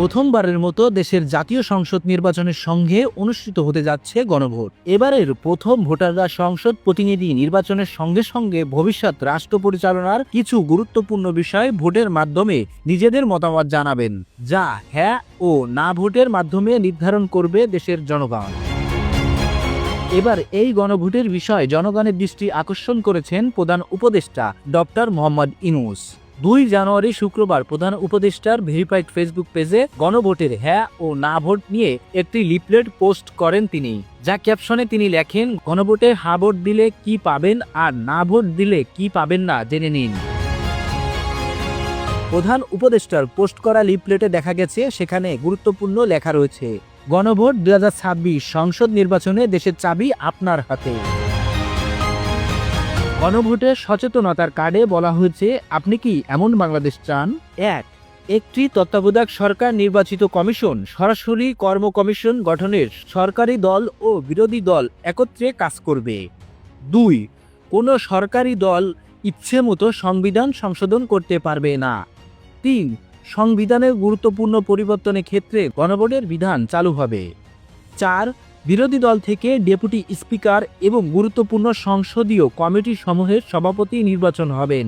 প্রথমবারের মতো দেশের জাতীয় সংসদ নির্বাচনের সঙ্গে অনুষ্ঠিত হতে যাচ্ছে গণভোট। এবারের প্রথম ভোটাররা সংসদ প্রতিনিধি নির্বাচনের সঙ্গে সঙ্গে ভবিষ্যৎ রাষ্ট্র পরিচালনার কিছু গুরুত্বপূর্ণ বিষয় ভোটের মাধ্যমে নিজেদের মতামত জানাবেন। যা হ্যাঁ ও না ভোটের মাধ্যমে নির্ধারণ করবে দেশের জনগণ। এবার এই গণভোটের বিষয়ে জনগণের দৃষ্টি আকর্ষণ করেছেন প্রধান উপদেষ্টা ডক্টর মোহাম্মদ ইনুস দুই জানুয়ারি শুক্রবার প্রধান উপদেষ্টার ভেরিফাইড ফেসবুক পেজে গণভোটের হ্যাঁ ও না ভোট নিয়ে একটি লিফলেট পোস্ট করেন তিনি। যা ক্যাপশনে তিনি লেখেন, গণভোটে হা ভোট দিলে কি পাবেন আর না ভোট দিলে কি পাবেন না জেনে নিন। প্রধান উপদেষ্টার পোস্ট করা লিফলেটে দেখা গেছে, সেখানে গুরুত্বপূর্ণ লেখা রয়েছে, গণভোট দুই হাজার ছাব্বিশ সংসদ নির্বাচনে দেশের চাবি আপনার হাতে। গণভোটের সচেতনতার কার্ডে বলা হয়েছে, আপনি কি এমন বাংলাদেশ চান? এক, একটি তত্ত্বাবধায়ক সরকার নির্বাচিত কমিশন সরাসরি কর্ম কমিশন গঠনের সরকারি দল ও বিরোধী দল একত্রে কাজ করবে। দুই, কোনো সরকারি দল ইচ্ছে মতো সংবিধান সংশোধন করতে পারবে না। তিন, সংবিধানের গুরুত্বপূর্ণ পরিবর্তনের ক্ষেত্রে গণভোটের বিধান চালু হবে। চার বিরোধী দল থেকে ডেপুটি স্পিকার এবং গুরুত্বপূর্ণ সংসদীয় কমিটি সমূহের সভাপতি নির্বাচন হবেন।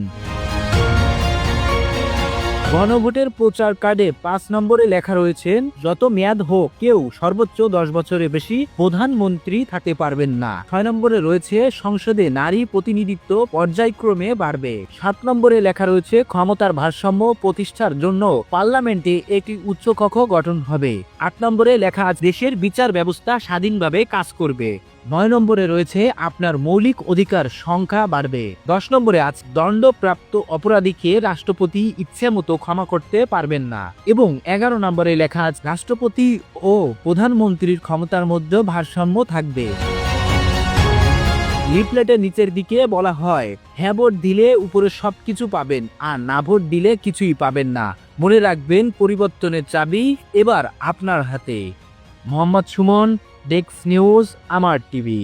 গণভোটের প্রচার কার্ডে পাঁচ নম্বরে লেখা রয়েছে যত মেয়াদ হোক, কেউ সর্বোচ্চ দশ বছরের বেশি প্রধানমন্ত্রী থাকতে পারবেন না। ছয় নম্বরে রয়েছে, সংসদে নারী প্রতিনিধিত্ব পর্যায়ক্রমে বাড়বে। সাত নম্বরে লেখা রয়েছে, ক্ষমতার ভারসাম্য প্রতিষ্ঠার জন্য পার্লামেন্টে একটি উচ্চকক্ষ গঠন হবে। আট নম্বরে লেখা দেশের বিচার ব্যবস্থা স্বাধীনভাবে কাজ করবে। নয় নম্বরে রয়েছে, আপনার মৌলিক অধিকার সংখ্যা বাড়বে। দশ নম্বরে আজ দণ্ডপ্রাপ্ত অপরাধীকে রাষ্ট্রপতি ইচ্ছে মতো ক্ষমা করতে পারবেন না। এবং এগারো নম্বরে লেখা আছে, রাষ্ট্রপতি ও প্রধানমন্ত্রীর ক্ষমতার মধ্যে ভারসাম্য থাকবে। লিফলেটের নিচের দিকে বলা হয় হ্যাঁ ভোট দিলে উপরে সবকিছু পাবেন, আর না ভোট দিলে কিছুই পাবেন না। মনে রাখবেন, পরিবর্তনের চাবি এবার আপনার হাতে। মোহাম্মদ সুমন ডেক্স নিউজ আমার টিভি